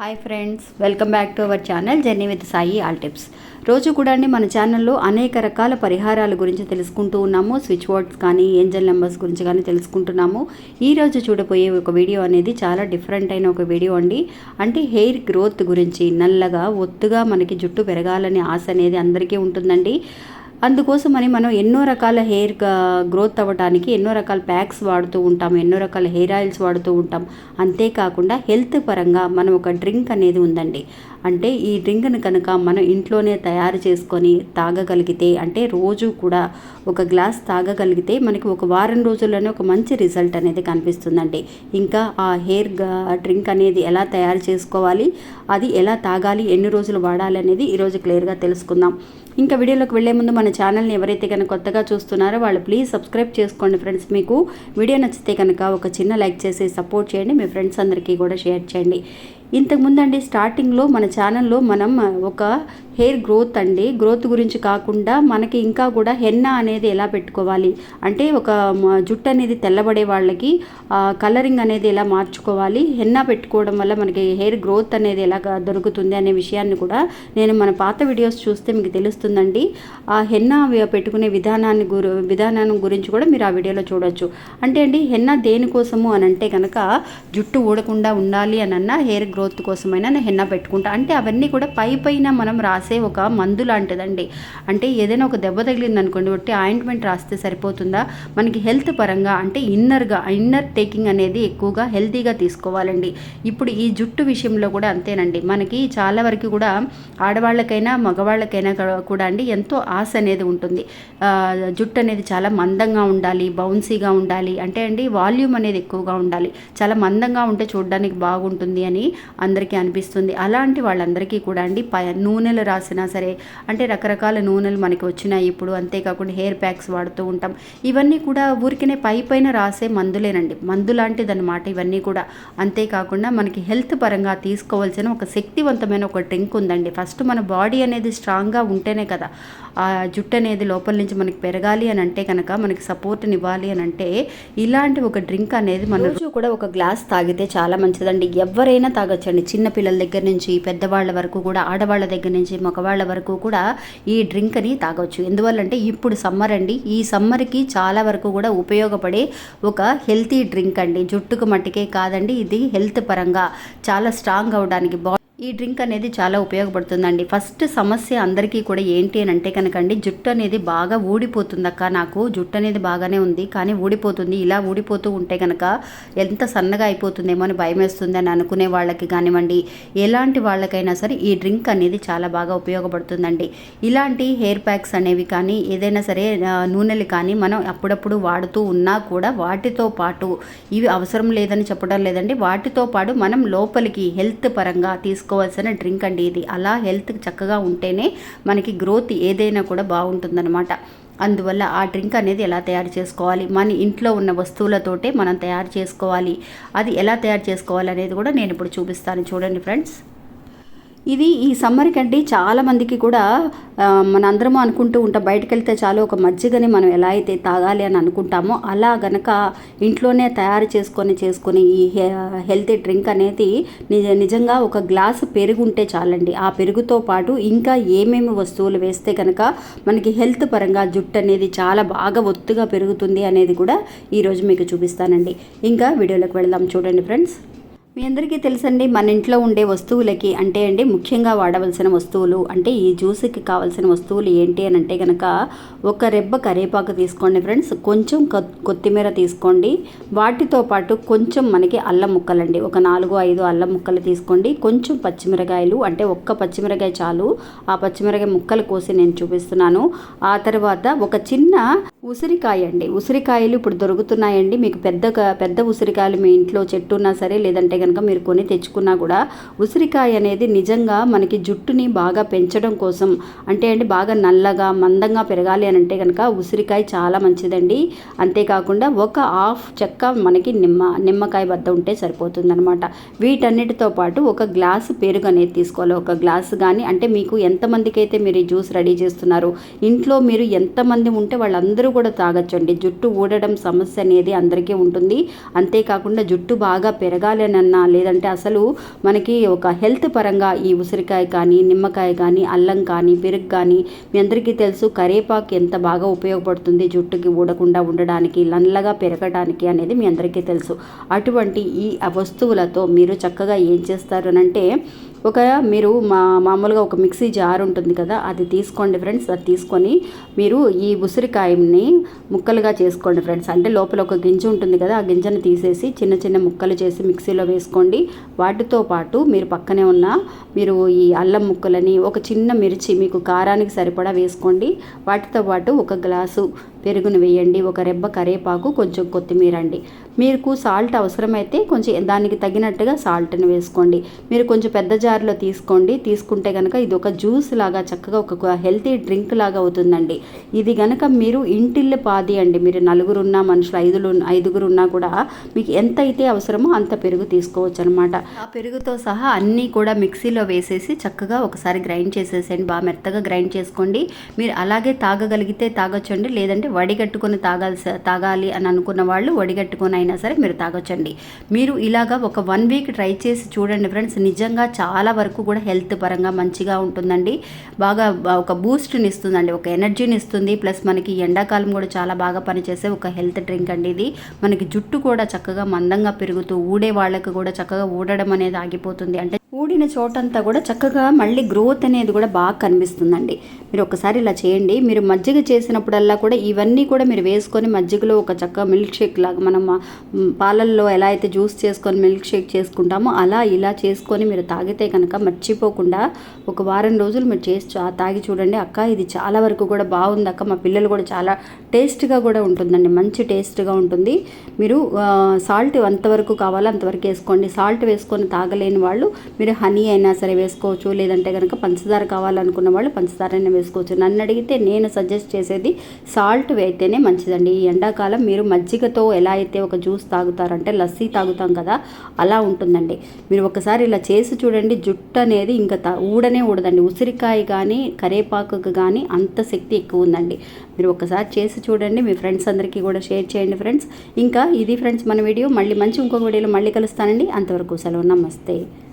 Hi friends welcome back to our channel journey with Sai all tips రోజు కూడా అండి మన ఛానల్లో అనేక రకాల పరిహారాల గురించి తెలుసుకుంటూ ఉన్నాము. స్విచ్ బోర్డ్స్ కానీ ఏంజల్ నెంబర్స్ గురించి కానీ తెలుసుకుంటున్నాము. ఈ రోజు చూడబోయే ఒక వీడియో అనేది చాలా డిఫరెంట్ అయిన ఒక వీడియో అండి. అంటే హెయిర్ గ్రోత్ గురించి నల్లగా ఒత్తుగా మనకి జుట్టు పెరగాలనే ఆశ అనేది అందరికీ ఉంటుందండి. అందుకోసమని మనం ఎన్నో రకాల హెయిర్ గ్రోత్ అవ్వడానికి ఎన్నో రకాల ప్యాక్స్ వాడుతూ ఉంటాం ఎన్నో రకాల హెయిర్ ఆయిల్స్ వాడుతూ ఉంటాం. అంతేకాకుండా హెల్త్ పరంగా మనం ఒక డ్రింక్ అనేది ఉందండి. అంటే ఈ డ్రింక్ని కనుక మనం ఇంట్లోనే తయారు చేసుకొని తాగగలిగితే అంటే రోజు కూడా ఒక గ్లాస్ తాగగలిగితే మనకి ఒక వారం రోజుల్లోనే ఒక మంచి రిజల్ట్ అనేది కనిపిస్తుందండి. ఇంకా ఆ హెయిర్ డ్రింక్ అనేది ఎలా తయారు చేసుకోవాలి అది ఎలా తాగాలి ఎన్ని రోజులు వాడాలి అనేది ఈరోజు క్లియర్గా తెలుసుకుందాం. ఇంకా వీడియోలోకి వెళ్ళే ముందు మన ఛానల్ని ఎవరైతే కనుక కొత్తగా చూస్తున్నారో వాళ్ళు ప్లీజ్ సబ్స్క్రైబ్ చేసుకోండి ఫ్రెండ్స్. మీకు వీడియో నచ్చితే కనుక ఒక చిన్న లైక్ చేసి సపోర్ట్ చేయండి. మీ ఫ్రెండ్స్ అందరికీ కూడా షేర్ చేయండి. ఇంతకుముందు అండి స్టార్టింగ్లో మన ఛానల్లో మనం ఒక హెయిర్ గ్రోత్ అండి. గ్రోత్ గురించి కాకుండా మనకి ఇంకా కూడా హెన్నా అనేది ఎలా పెట్టుకోవాలి? అంటే ఒక జుట్టు అనేది తెల్లబడే వాళ్ళకి కలరింగ్ అనేది ఎలా మార్చుకోవాలి? హెన్నా పెట్టుకోవడం వల్ల మనకి హెయిర్ గ్రోత్ అనేది ఎలా దొరుకుతుంది అనే విషయాన్ని కూడా నేను మన పాత వీడియోస్ చూస్తే మీకు తెలుస్తుందండి. ఆ హెన్నా పెట్టుకునే విధానాన్ని గురు విధానాన్ని గురించి కూడా మీరు ఆ వీడియోలో చూడొచ్చు. అంటే అండి హెన్నా దేనికోసము అని అంటే కనుక జుట్టు ఊడకుండా ఉండాలి అని అన్న హెయిర్ గ్రోత్ కోసమైనా నేను హెన్నా పెట్టుకుంటా. అంటే అవన్నీ కూడా పై పైన మనం రాసి ఒక మందు లాంటిదండి. అంటే ఏదైనా ఒక దెబ్బ తగిలింది అనుకోండి ఒట్టి ఆయింట్మెంట్ రాస్తే సరిపోతుందా? మనకి హెల్త్ పరంగా అంటే ఇన్నర్గా ఇన్నర్ టేకింగ్ అనేది ఎక్కువగా హెల్తీగా తీసుకోవాలండి. ఇప్పుడు ఈ జుట్టు విషయంలో కూడా అంతేనండి. మనకి చాలా వరకు కూడా ఆడవాళ్ళకైనా మగవాళ్ళకైనా కూడా- అండి ఎంతో ఆశ అనేది ఉంటుంది. జుట్టు అనేది చాలా మందంగా ఉండాలి బౌన్సీగా ఉండాలి. అంటే అండి వాల్యూమ్ అనేది ఎక్కువగా ఉండాలి. చాలా మందంగా ఉంటే చూడడానికి బాగుంటుంది అని అందరికీ అనిపిస్తుంది. అలాంటి వాళ్ళందరికీ కూడా అండి ప నూనెలు రాసినా సరే అంటే రకరకాల నూనెలు మనకి వచ్చినాయి ఇప్పుడు అంతేకాకుండా హెయిర్ ప్యాక్స్ వాడుతూ ఉంటాం. ఇవన్నీ కూడా ఊరికనే పై పైన రాసే మందులేనండి. మందు లాంటిదన్నమాట ఇవన్నీ కూడా. అంతేకాకుండా మనకి హెల్త్ పరంగా తీసుకోవాల్సిన ఒక శక్తివంతమైన ఒక డ్రింక్ ఉందండి. ఫస్ట్ మన బాడీ అనేది స్ట్రాంగ్గా ఉంటేనే కదా ఆ జుట్టు అనేది లోపల నుంచి మనకి పెరగాలి అని అంటే కనుక మనకి సపోర్ట్ని ఇవ్వాలి అని అంటే ఇలాంటి ఒక డ్రింక్ అనేది మన రోజు కూడా ఒక గ్లాస్ తాగితే చాలా మంచిదండి. ఎవరైనా తాగొచ్చండి. చిన్న పిల్లల దగ్గర నుంచి పెద్దవాళ్ళ వరకు కూడా ఆడవాళ్ళ దగ్గర నుంచి మగవాళ్ళ వరకు కూడా ఈ డ్రింక్ని తాగొచ్చు. ఎందువల్లంటే ఇప్పుడు సమ్మర్ అండి. ఈ సమ్మర్కి చాలా వరకు కూడా ఉపయోగపడే ఒక హెల్తీ డ్రింక్ అండి. జుట్టుకు మట్టికే కాదండి ఇది హెల్త్ పరంగా చాలా స్ట్రాంగ్ అవడానికి బా ఈ డ్రింక్ అనేది చాలా ఉపయోగపడుతుందండి. ఫస్ట్ సమస్య అందరికీ కూడా ఏంటి అని అంటే కనుకండి జుట్టు అనేది బాగా ఊడిపోతుంది అక్క నాకు. జుట్టు అనేది బాగానే ఉంది కానీ ఊడిపోతుంది. ఇలా ఊడిపోతూ ఉంటే కనుక ఎంత సన్నగా అయిపోతుందేమో అని భయం వేస్తుంది అని అనుకునే వాళ్ళకి కానివ్వండి ఎలాంటి వాళ్ళకైనా సరే ఈ డ్రింక్ అనేది చాలా బాగా ఉపయోగపడుతుందండి. ఇలాంటి హెయిర్ ప్యాక్స్ అనేవి కానీ ఏదైనా సరే నూనెలు కానీ మనం అప్పుడప్పుడు వాడుతూ ఉన్నా కూడా వాటితో పాటు ఇవి అవసరం లేదని చెప్పడం లేదండి. వాటితో పాటు మనం లోపలికి హెల్త్ పరంగా తీసుకోవాల్సిన డ్రింక్ అండి ఇది. అలా హెల్త్ చక్కగా ఉంటేనే మనకి గ్రోత్ ఏదైనా కూడా బాగుంటుందన్నమాట. అందువల్ల ఆ డ్రింక్ అనేది ఎలా తయారు చేసుకోవాలి? మన ఇంట్లో ఉన్న వస్తువులతోటే మనం తయారు చేసుకోవాలి. అది ఎలా తయారు చేసుకోవాలి అనేది కూడా నేను ఇప్పుడు చూపిస్తాను. చూడండి ఫ్రెండ్స్. ఇది ఈ సమ్మర్ కంటే చాలామందికి కూడా మనందరము అనుకుంటూ ఉంటాం బయటకు వెళ్తే చాలు ఒక మజ్జిగని మనం ఎలా అయితే తాగాలి అని అనుకుంటామో అలా గనక ఇంట్లోనే తయారు చేసుకొని చేసుకొని ఈ హె- హెల్తీ డ్రింక్ అనేది నిజ నిజంగా ఒక గ్లాసు పెరుగు ఉంటే చాలండి. ఆ పెరుగుతో పాటు ఇంకా ఏమేమి వస్తువులు వేస్తే కనుక మనకి హెల్త్ పరంగా జుట్టు అనేది చాలా బాగా ఒత్తుగా పెరుగుతుంది అనేది కూడా ఈరోజు మీకు చూపిస్తానండి. ఇంకా వీడియోలోకి వెళ్దాం. చూడండి ఫ్రెండ్స్. మీ అందరికీ తెలుసండి మన ఇంట్లో ఉండే వస్తువులకి అంటే అండి ముఖ్యంగా వాడవలసిన వస్తువులు అంటే ఈ జ్యూస్కి కావాల్సిన వస్తువులు ఏంటి అని అంటే కనుక ఒక రెబ్బ కరివేపాకు తీసుకోండి ఫ్రెండ్స్ కొంచెం కొత్తిమీర తీసుకోండి. వాటితో పాటు కొంచెం మనకి అల్లం ముక్కలండి ఒక నాలుగు ఐదు అల్లం ముక్కలు తీసుకోండి. కొంచెం పచ్చిమిరకాయలు అంటే ఒక్క పచ్చిమిరకాయ చాలు ఆ పచ్చిమిరకాయ ముక్కలు కోసి నేను చూపిస్తున్నాను. ఆ తర్వాత ఒక చిన్న ఉసిరికాయ అండి ఉసిరికాయలు ఇప్పుడు దొరుకుతున్నాయండి మీకు పెద్ద పెద్ద ఉసిరికాయలు మీ ఇంట్లో చెట్టు ఉన్నా సరే లేదంటే కనుక మీరు కొని తెచ్చుకున్నా కూడా ఉసిరికాయ అనేది నిజంగా మనకి జుట్టుని బాగా పెంచడం కోసం అంటే అండి బాగా నల్లగా మందంగా పెరగాలి అని అంటే కనుక ఉసిరికాయ చాలా మంచిదండి. అంతేకాకుండా ఒక హాఫ్ చెక్క మనకి నిమ్మ నిమ్మకాయ వద్ద ఉంటే సరిపోతుందనమాట వీటన్నిటితో పాటు ఒక గ్లాసు పెరుగు అనేది తీసుకోవాలి. ఒక గ్లాసు కానీ అంటే మీకు ఎంతమందికి అయితే మీరు ఈ జ్యూస్ రెడీ చేస్తున్నారు ఇంట్లో మీరు ఎంతమంది ఉంటే వాళ్ళందరూ కూడా తాగొచ్చండి. జుట్టు ఊడడం సమస్య అనేది అందరికీ ఉంటుంది. అంతేకాకుండా జుట్టు బాగా పెరగాలి అన్న ఉన్నా లేదంటే అసలు మనకి ఒక హెల్త్ పరంగా ఈ ఉసిరికాయ కానీ నిమ్మకాయ కానీ అల్లం కానీ పెరుగు కానీ మీ అందరికీ తెలుసు కరేపాకు ఎంత బాగా ఉపయోగపడుతుంది జుట్టుకి ఊడకుండా ఉండడానికి నల్లగా పెరగడానికి అనేది మీ అందరికీ తెలుసు. అటువంటి ఈ వస్తువులతో మీరు చక్కగా ఏం చేస్తారు అంటే ఒక మీరు మా మామూలుగా ఒక మిక్సీ జార్ ఉంటుంది కదా అది తీసుకోండి ఫ్రెండ్స్. అది తీసుకొని మీరు ఈ ఉసిరికాయని ముక్కలుగా చేసుకోండి ఫ్రెండ్స్. అంటే లోపల ఒక గింజ ఉంటుంది కదా ఆ గింజను తీసేసి చిన్న చిన్న ముక్కలు చేసి మిక్సీలో వేసుకోండి. వాటితో పాటు మీరు పక్కనే ఉన్న మీరు ఈ అల్లం ముక్కలని ఒక చిన్న మిర్చి మీకు కారానికి సరిపడా వేసుకోండి. వాటితో పాటు ఒక గ్లాసు పెరుగును వేయండి. ఒక రెబ్బ కరేపాకు కొంచెం కొత్తిమీర అండి. మీకు సాల్ట్ అవసరమైతే కొంచెం దానికి తగినట్టుగా సాల్ట్ని వేసుకోండి. మీరు కొంచెం పెద్ద జార్లో తీసుకోండి. తీసుకుంటే కనుక ఇది ఒక జ్యూస్ లాగా చక్కగా ఒక హెల్తీ డ్రింక్ లాగా అవుతుందండి. ఇది కనుక మీరు ఇంటిల్లి పాది అండి. మీరు నలుగురు ఉన్న మనుషులు ఐదులు ఐదుగురు ఉన్నా కూడా మీకు ఎంత అయితే అవసరమో అంత పెరుగు తీసుకోవచ్చు అనమాట ఆ పెరుగుతో సహా అన్నీ కూడా మిక్సీలో వేసేసి చక్కగా ఒకసారి గ్రైండ్ చేసేసేయండి. బాగా మెత్తగా గ్రైండ్ చేసుకోండి. మీరు అలాగే తాగగలిగితే తాగొచ్చండి. లేదంటే వడిగట్టుకొని తాగాల్సి తాగాలి అని అనుకున్న వాళ్ళు వడిగట్టుకొని అయినా సరే మీరు తాగొచ్చండి. మీరు ఇలాగా ఒక వన్ వీక్ ట్రై చేసి చూడండి ఫ్రెండ్స్ నిజంగా చాలా వరకు కూడా హెల్త్ పరంగా మంచిగా ఉంటుందండి. బాగా ఒక బూస్ట్ని ఇస్తుందండి ఒక ఎనర్జీని ఇస్తుంది. ప్లస్ మనకి ఎండాకాలం కూడా చాలా బాగా పనిచేసే ఒక హెల్త్ డ్రింక్ అండి ఇది. మనకి జుట్టు కూడా చక్కగా మందంగా పెరుగుతూ ఊడే వాళ్ళకి కూడా చక్కగా ఊడడం అనేది ఆగిపోతుంది. అంటే ఊడిన చోటంతా కూడా చక్కగా మళ్ళీ గ్రోత్ అనేది కూడా బాగా కనిపిస్తుందండి. మీరు ఒకసారి ఇలా చేయండి. మీరు మజ్జిగ చేసినప్పుడల్లా కూడా ఈ ఇవన్నీ కూడా మీరు వేసుకొని మజ్జిగలో ఒక చక్కగా మిల్క్ షేక్ లాగా మనం పాలల్లో ఎలా అయితే జ్యూస్ చేసుకొని మిల్క్ షేక్ చేసుకుంటామో అలా ఇలా చేసుకొని మీరు తాగితే కనుక మర్చిపోకుండా ఒక వారం రోజులు మీరు చేసి తాగి చూడండి. అక్క ఇది చాలా వరకు కూడా బాగుంది అక్క. మా పిల్లలు కూడా చాలా టేస్ట్గా కూడా ఉంటుందండి. మంచి టేస్ట్గా ఉంటుంది. మీరు సాల్ట్ అంతవరకు కావాలో అంతవరకు వేసుకోండి. సాల్ట్ వేసుకొని తాగలేని వాళ్ళు మీరు హనీ అయినా సరే వేసుకోవచ్చు. లేదంటే కనుక పంచదార కావాలనుకున్న వాళ్ళు పంచదార అయినా వేసుకోవచ్చు. నన్ను అడిగితే నేను సజెస్ట్ చేసేది సాల్ట్ అయితేనే మంచిదండి. ఈ ఎండాకాలం మీరు మజ్జిగతో ఎలా అయితే ఒక జ్యూస్ తాగుతారంటే లస్సీ తాగుతాం కదా అలా ఉంటుందండి. మీరు ఒకసారి ఇలా చేసి చూడండి జుట్టు అనేది ఇంకా ఊడనే ఊడదండి. ఉసిరికాయ కానీ కరేపాకు కానీ అంత శక్తి ఎక్కువ ఉందండి. మీరు ఒకసారి చేసి చూడండి మీ ఫ్రెండ్స్ అందరికీ కూడా షేర్ చేయండి ఫ్రెండ్స్. ఇంకా ఇది ఫ్రెండ్స్ మన వీడియో. మళ్ళీ మంచి ఇంకొక వీడియోలో మళ్ళీ కలుస్తానండి. అంతవరకు సెలవు. నమస్తే.